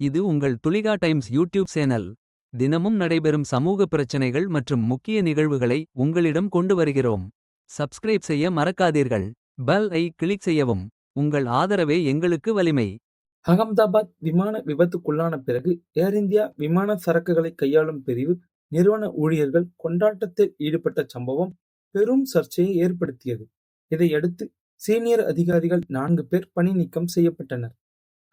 இது உங்கள் Tulika times YouTube channel. தினமும் நடைபெறும் சமூக பிரச்சனைகள் மற்றும் முக்கிய நிகழ்வுகளை உங்களிடம் கொண்டு வருகிறோம். சப்ஸ்கிரைப் செய்ய மறக்காதீர்கள். பெல் ஐ கிளிக் செய்யவும். உங்கள் ஆதரவே எங்களுக்கு வலிமை. அகமதாபாத் விமான விபத்துக்குள்ளான பிறகு ஏர் இந்தியா விமான சரக்குகளை கையாளும் பிரிவு நிறுவன ஊழியர்கள் கொண்டாட்டத்தில் ஈடுபட்ட சம்பவம் பெரும் சர்ச்சையை ஏற்படுத்தியது. இதையடுத்து சீனியர் அதிகாரிகள் நான்கு பேர் பணி நீக்கம் செய்யப்பட்டனர்.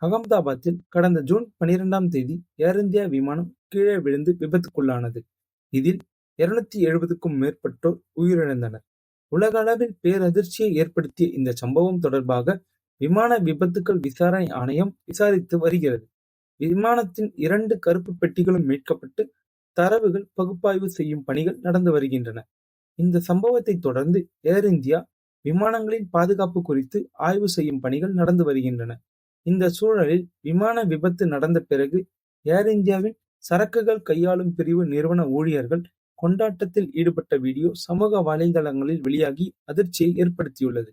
அகமதாபாத்தில் கடந்த ஜூன் பனிரெண்டாம் தேதி ஏர் இந்தியா விமானம் கீழே விழுந்து விபத்துக்குள்ளானது. இதில் இருநூத்தி எழுபதுக்கும் மேற்பட்டோர் உயிரிழந்தனர். உலக அளவில் பேரதிர்ச்சியை ஏற்படுத்திய இந்த சம்பவம் தொடர்பாக விமான விபத்துக்கள் விசாரணை ஆணையம் விசாரித்து வருகிறது. விமானத்தின் இரண்டு கருப்பு பெட்டிகளும் மீட்கப்பட்டு தரவுகள் பகுப்பாய்வு செய்யும் பணிகள் நடந்து வருகின்றன. இந்த சம்பவத்தை தொடர்ந்து ஏர் இந்தியா விமானங்களின் பாதுகாப்பு குறித்து ஆய்வு செய்யும் பணிகள் நடந்து வருகின்றன. இந்த சூழலில் விமான விபத்து நடந்த பிறகு ஏர் இந்தியாவின் சரக்குகள் கையாளும் பிரிவு நிறுவன ஊழியர்கள் கொண்டாட்டத்தில் ஈடுபட்ட வீடியோ சமூக வலைதளங்களில் வெளியாகி அதிர்ச்சியை ஏற்படுத்தியுள்ளது.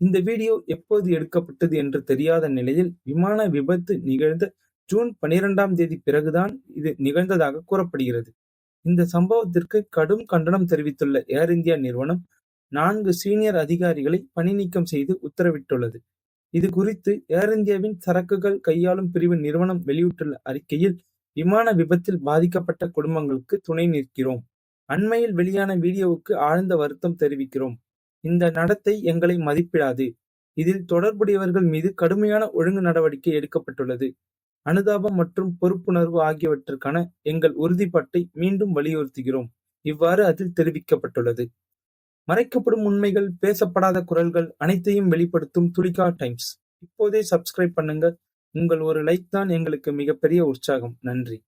இந்த வீடியோ எப்போது எடுக்கப்பட்டது என்று தெரியாத நிலையில் விமான விபத்து நிகழ்ந்த ஜூன் பனிரெண்டாம் தேதி பிறகுதான் இது நிகழ்ந்ததாக கூறப்படுகிறது. இந்த சம்பவத்திற்கு கடும் கண்டனம் தெரிவித்துள்ள ஏர் இந்தியா நிறுவனம் நான்கு சீனியர் அதிகாரிகளை பணிநீக்கம் செய்து உத்தரவிட்டுள்ளது. இது குறித்து ஏர் இந்தியாவின் சரக்குகள் கையாளும் பிரிவு நிறுவனம் வெளியிட்டுள்ள அறிக்கையில் விமான விபத்தில் பாதிக்கப்பட்ட குடும்பங்களுக்கு துணை நிற்கிறோம். அண்மையில் வெளியான வீடியோவுக்கு ஆழ்ந்த வருத்தம் தெரிவிக்கிறோம். இந்த நடத்தை எங்களை மதிப்பிடாது. இதில் தொடர்புடையவர்கள் மீது கடுமையான ஒழுங்கு நடவடிக்கை எடுக்கப்பட்டுள்ளது. அனுதாபம் மற்றும் பொறுப்புணர்வு ஆகியவற்றுக்கான எங்கள் உறுதிப்பாட்டை மீண்டும் வலியுறுத்துகிறோம். இவ்வாறு அதில் தெரிவிக்கப்பட்டுள்ளது. மறைக்கப்படும் உண்மைகள் பேசப்படாத குரல்கள் அனைத்தையும் வெளிப்படுத்தும் துளிகா டைம்ஸ். இப்போதே சப்ஸ்கிரைப் பண்ணுங்க. உங்கள் ஒரு லைக் தான் எங்களுக்கு மிகப்பெரிய உற்சாகம். நன்றி.